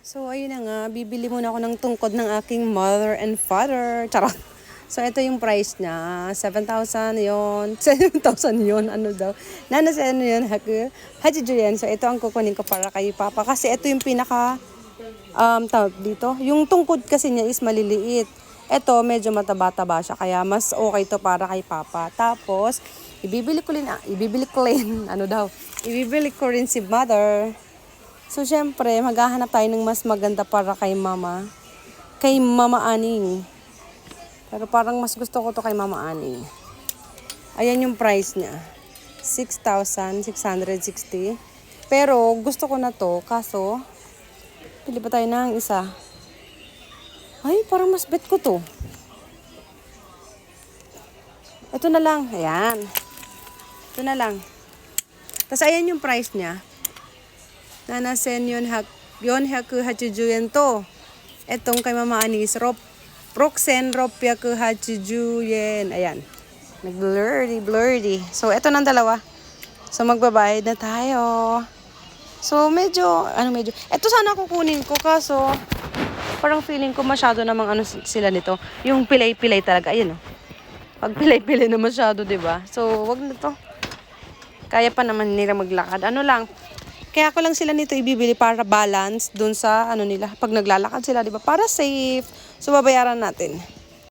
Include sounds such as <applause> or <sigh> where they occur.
So, ayun na nga. Bibili muna ako ng tungkod ng aking mother and father. Charot. So, ito yung price niya. 7,000 yon 7,000 yon Ano daw? Nana sa ano yun? Haku. Hachijo yen. So, ito ang kukunin ko para kay Papa. Kasi ito yung pinaka um, tawag dito. Yung tungkod kasi niya is maliliit. Ito, medyo mataba-taba siya. Kaya mas okay to para kay Papa. Tapos, ibibili ko rin, ah, ibibili ko rin, <laughs> ano daw, ibibili ko rin si Mother. So, syempre, maghahanap tayo ng mas maganda para kay Mama. Kay Mama Aning. Pero parang mas gusto ko to kay Mama Aning. Ayan yung price niya. 6,660. Pero gusto ko na to, kaso, pili pa tayo ng isa. Ay, parang mas bet ko to. Ito na lang. Ayan. Ito na lang. Tapos ayan yung price niya. Nanasen yun hak yon haku hachuju yen to. Etong kay Mama Anis, rop, Roxen ropyaku hachuju yen. Ayan. Nag-blurry, blurry. So, eto ng dalawa. So, magbabayad na tayo. So, medyo, ano medyo, eto sana kukunin ko kaso, parang feeling ko masyado namang ano sila nito. Yung pilay-pilay talaga. Ayan oh. Pag pilay-pilay na masyado, 'di ba? So, wag na to. Kaya pa naman nila maglakad. Ano lang, kaya ko lang sila nito ibibili para balance dun sa ano nila. Pag naglalakad sila, 'di ba? Para safe. So, babayaran natin.